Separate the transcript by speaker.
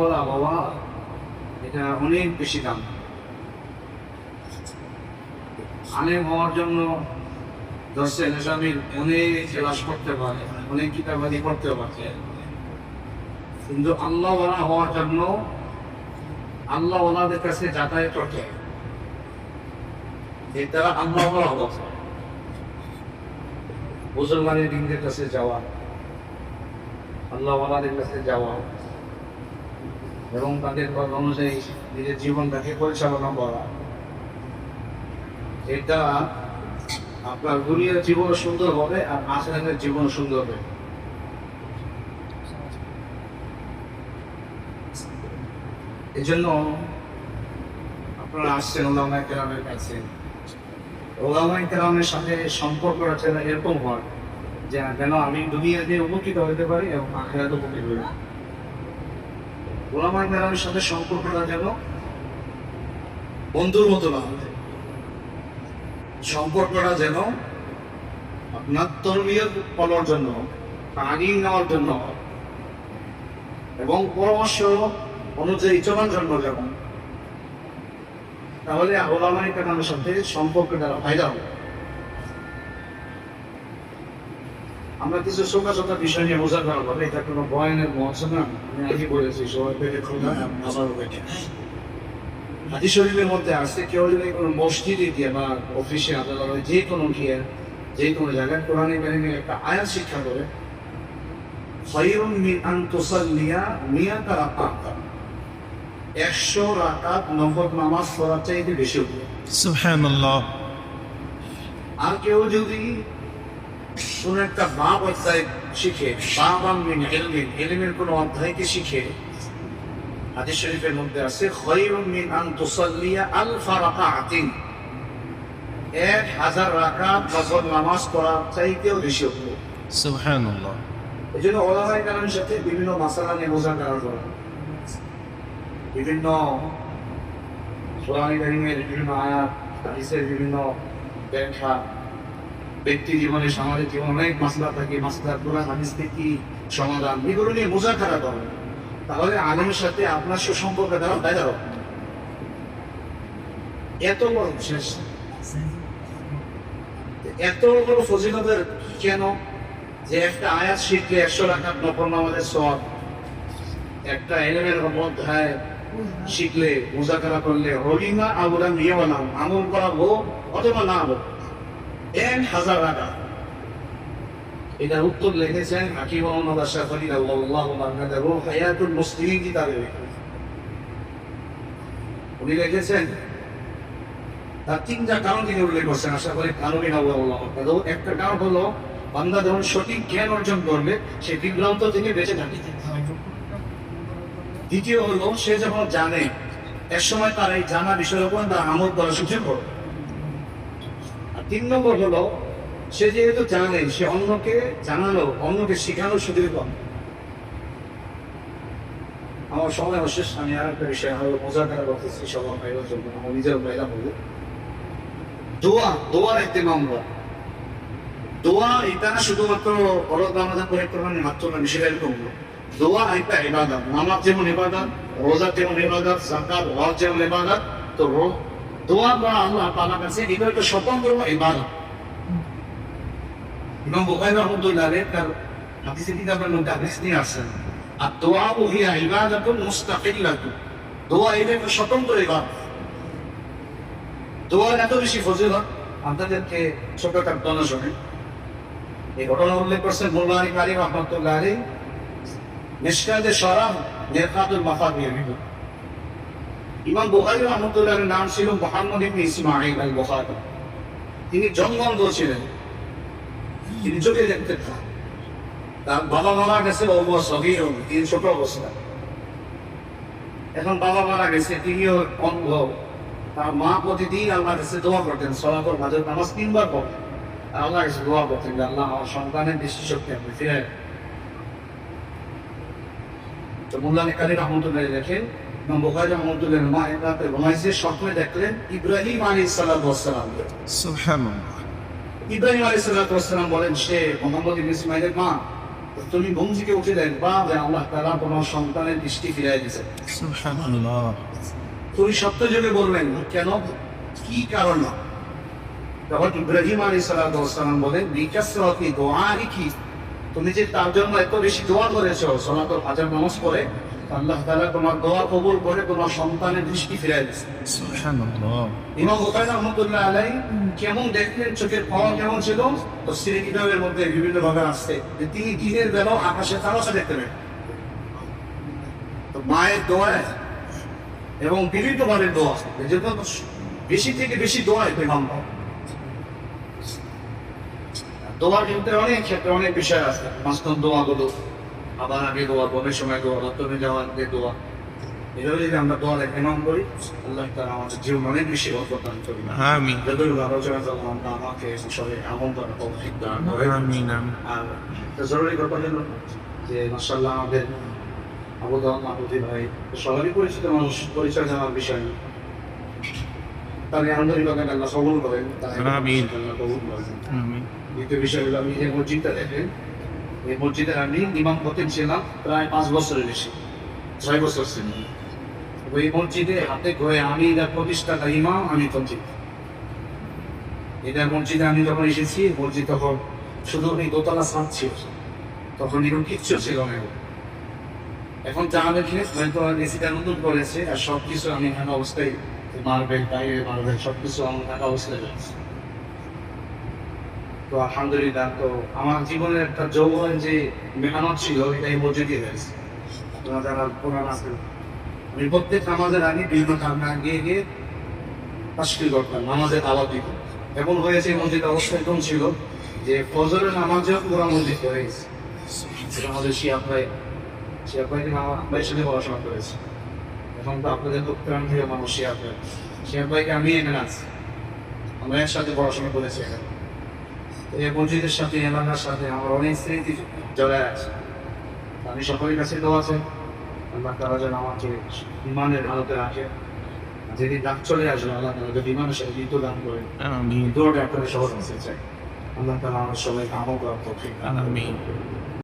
Speaker 1: বলা বাবা, এটা অনেক বেশি দাম। আলেম হওয়ার জন্য দশে নেশামির অনেক ক্লাস করতে পারে, অনেক কিতাবাদি করতে পারে। কিন্তু আল্লাহ হওয়ার জন্য আল্লাহ ওনাদের কাছে যাতায়াত করতে এর দ্বারা আল্লাহ হওয়া মুসলমানের দিনদের কাছে যাওয়া আল্লাহ ওনাদের কাছে যাওয়া এবং তাদের কথা অনুযায়ী নিজের জীবনটাকে পরিচালনা করা। এটা আপনার দুনিয়ার জীবন সুন্দর হবে আর আখেরাতের জীবন সুন্দর হবে। এই জন্য আপনারা আসছেন ওলামায় কেরামের কাছে। ওলামায় কেরামের সাথে সম্পর্কটা যেন এরকম হয়, যে যেন আমি দুনিয়া দুনিয়াতে উপকৃত হতে পারি এবং আখেরাতে উপকৃত হই ওলামায় কেরামের সাথে সম্পর্কটা যেন বন্ধুর মতো না হয়। সম্পর্কটা যেন আপনার তরবিয়ত পাওয়ার জন্য, তালিম নেওয়ার জন্য এবং পরামর্শ অনুযায়ী চলার জন্য যেমন, তাহলে ওলামাই কারণের সাথে সম্পর্কটা ফায়দা হবে আমরা কিছু শোকা শোকা বিষয় নিয়ে বোঝা করা হবে এটা কোনো বয়ানের মহাস না। আমি আগে বলেছি সবাই পেটে মধ্যে কেউ যদি কোনো মসজিদে গিয়ে বা অফিসে আদালতে যে কোনো গিয়ে যে কোনো জায়গায় একটা আয়াত শিক্ষা করে মিন একশো রাকাত নামাজ পড়ার চাইতে বেশি আর কেউ যদি কোন একটা বাম অধ্যায় শিখে বাম এলমিন এলিমের কোন অধ্যায়কে শিখে হাদিস শরীফের মধ্যে আছে খৈরুম মিন আন তুসাল্লিয়া আলফা রাকাআতিন এক হাজার রাকাত নফল নামাজ পড়ার চাইতেও বেশি
Speaker 2: উত্তম সুবহানাল্লাহ।
Speaker 1: এই জন্য ওলামায়ে কালামের সাথে বিভিন্ন মাসালা নিয়ে বোঝা করা করা বিভিন্ন কোরআন কারিমের বিভিন্ন আয়াত হাদিসের বিভিন্ন ব্যাখ্যা ব্যক্তি জীবনে সামাজিক জীবনে অনেক মাসলা থাকে মাসলা কোরআন, হাদিস থেকে সমাধান, এগুলো নিয়ে বোঝাপড়া করা তাহলে আলমের সাথে আপনার সুসম্পর্ক দ্বারা হবে এত বড় বিশেষ এত বড় ফজিলতের কেন? যে একটা আয়াত শিখলে একশো রাখার নফল নামাজের সব একটা এলেমের অধ্যায় শিখলে মুজাকারা করলে, হলিমা আবুরা নিয়ে বানাম আমল করা হোক অথবা না হোক। এক হাজার টাকা। এটা উত্তর লিখেছেন হাকিম মোহাম্মদ আশরাফ আলী আল্লাহ হায়াতুল মুসলিম কিতাবে উনি লিখেছেন, তার তিনটা কারণ তিনি উল্লেখ করছেন আশা করি কারণই একটা কারণ হলো, বান্দা যখন সঠিক জ্ঞান অর্জন করবে, সে বিভ্রান্ত থেকে বেঁচে থাকে দ্বিতীয় হলো, সে যখন জানে এক সময় তার এই জানা বিষয়ের উপর তার আমল করার সুযোগ আর তিন নম্বর হলো, সে যেহেতু জানে, সে অন্যকে জানালো অন্যকে সুযোগ পাবে। আমার সময় অশেষ আমি আর একটা বিষয় হলো মোজাকারা করতেছি সবার ভাইয়ের জন্য, আমার নিজের ভাইরা বলব দোয়া, দোয়ার একটি মামলা। দোয়া এটা না শুধুমাত্র অরদ করে কোরআনে মাত্র না সেটা এরকম দোয়া একটা ইবাদত। নামাজ যেমন ইবাদত রোজা যেমন ইবাদত জাকাত হজ যেমন ইবাদত, তো দোয়া করা আল্লাহ তাআলার কাছে এটা একটা স্বতন্ত্র ইবাদত। ইমাম তার হাদিস নিয়ে আর দোয়া হিয়া ইবাদাতুন মুস্তাকিল্লাতুন। দোয়া এটা একটা স্বতন্ত্র ইবাদত। দোয়ার এত বেশি আপনাদেরকে ছোট একটা ঘটনা শোনে এই ঘটনা উল্লেখ করছেন মোল্লারি কারিম রহমতুল্লাহ আলী নিষ্কাজে সরাম নেরকাতুল মাফাদিয়া ইমাম বুখারী রহমতুল্লাহের নাম ছিল মোহাম্মদ ইবনে ইসমাঈল আল বুখারী। তিনি জঙ্গল ছিলেন। তিনি চোখে দেখতেন না। তার বাবা মারা গেছে ও সগীর তিনি ছোট অবস্থা। এখন বাবা মারা গেছে, তিনিও অন্ধ। তার মা প্রতিদিন আল্লাহ কাছে দোয়া করতেন সলাতর মাঝে নামাজ তিনবার পড়তেন। আল্লাহ কাছে দোয়া করতেন আল্লাহ আমার সন্তানের দৃষ্টি শক্তি আপনি ফিরে তো মুল্লানি কালী রহমতুল্লাহ দেখেন ইমাম দেখলেন বলেন সে মা। তুমি উঠে যে সন্তানের দৃষ্টি কেন? কি কারণ? তখন ইব্রাহিম আলী সালাম বলেন কি তুমি যে তার জন্য এত বেশি দোয়া করেছ সনাতন হাজার মানুষ করে আল্লাহ তাআলা তোমার দোয়া কবুল করে তোমার সন্তানের দৃষ্টি ফিরাই দিচ্ছে
Speaker 2: Subhanallah.
Speaker 1: ইমাম বুখারী রহমতুল্লাহ আলাই কেমন দেখলেন? চোখের পাওয়া কেমন ছিল? তো শ্রী কিতাবের মধ্যে বিভিন্ন ভাবে আসছে যে তিনি দিনের বেলাও আকাশে তারকা দেখতে পেন তো মায়ের দোয়ায় এবং বিভিন্ন দোয়া। যেহেতু বেশি থেকে বেশি দোয়ায় পেলাম দোয়ার ক্ষেত্রে অনেক ক্ষেত্রে অনেক বিষয় আছে। মাস্তন দোয়া গুলো আবার আগে দোয়া বনের সময় দোয়া রক্তমে যাওয়ার আগে দোয়া। এভাবে যদি আমরা দোয়া এমন করি আল্লাহ তারা আমাদের জীবন অনেক বেশি অবদান করি
Speaker 2: Amin.
Speaker 1: যতটুকু আলোচনা করলাম আমাকে সবাই আমল করা তৌফিক দান করে। আর জরুরি কথা হলো যে মাসাল্লাহ আমাদের আবুদান মাহুদি ভাই সবারই পরিচিত মানুষ পরিচয় জানার বিষয় তার এই আন্তরিকতাকে আল্লাহ কবুল করেন তার কবুল করেন। দ্বিতীয় বিষয় হলো আমি এই মসজিদটা দেখেন এই মসজিদের আমি ইমাম খতিব ছিলাম প্রায় পাঁচ বছরের বেশি, ছয় বছর ছিলাম ওই মসজিদে হাতে করে আমি প্রতিষ্ঠাতা ইমাম আমি খতিব এটার মসজিদে আমি যখন এসেছি মসজিদ তখন শুধু এই দোতলা ছাদ ছিল, তখন এরকম কিচ্ছু ছিল না। এখন যা দেখে হয়তো এসিটা নতুন করেছে, আর সব কিছু আমি এখানে অবস্থায় মার্বেল বাইরে মার্বেল সব কিছু আমার থাকা অবস্থায় রয়েছে। তো আলহামদুলিল্লাহ, তো আমার জীবনের একটা যৌবন যে মেহনত ছিল এটা এই মসজিদে হয়েছে যারা কোরআন আছেন আমি প্রত্যেক নামাজের আগে বিভিন্ন কারণে গিয়ে গিয়ে করতাম নামাজের দিত হয়েছে মসজিদ অবস্থা এরকম ছিল যে ফজরের নামাজেও পুরো মসজিদ হয়ে গেছে। সেটা আমাদের শিয়া ভাই শিয়া ভাই ভাইয়ের সাথে পড়াশোনা করেছে। এখন তো আপনাদের দক্ষিণ থেকে মানুষ শিয়া ভাই। শিয়া ভাইকে আমি এখানে আছি, আমরা একসাথে পড়াশোনা করেছি এখানে। মসজিদের সাথে এলাকার সাথে আমার অনেক স্মৃতি জড়ায় আছে আমি সকলের কাছে দোয়া আছে আল্লাহ তারা যেন আমাকে ইমানের ভারতে রাখে যেদিন ডাক চলে আসবে আল্লাহ তারা যদি ইমানের সাথে মৃত্যু দান করে
Speaker 2: Amin.
Speaker 1: ডাক্তারের শহর আসতে চাই আল্লাহ তারা আমার সবাইকে আমল করার।
Speaker 2: Amin.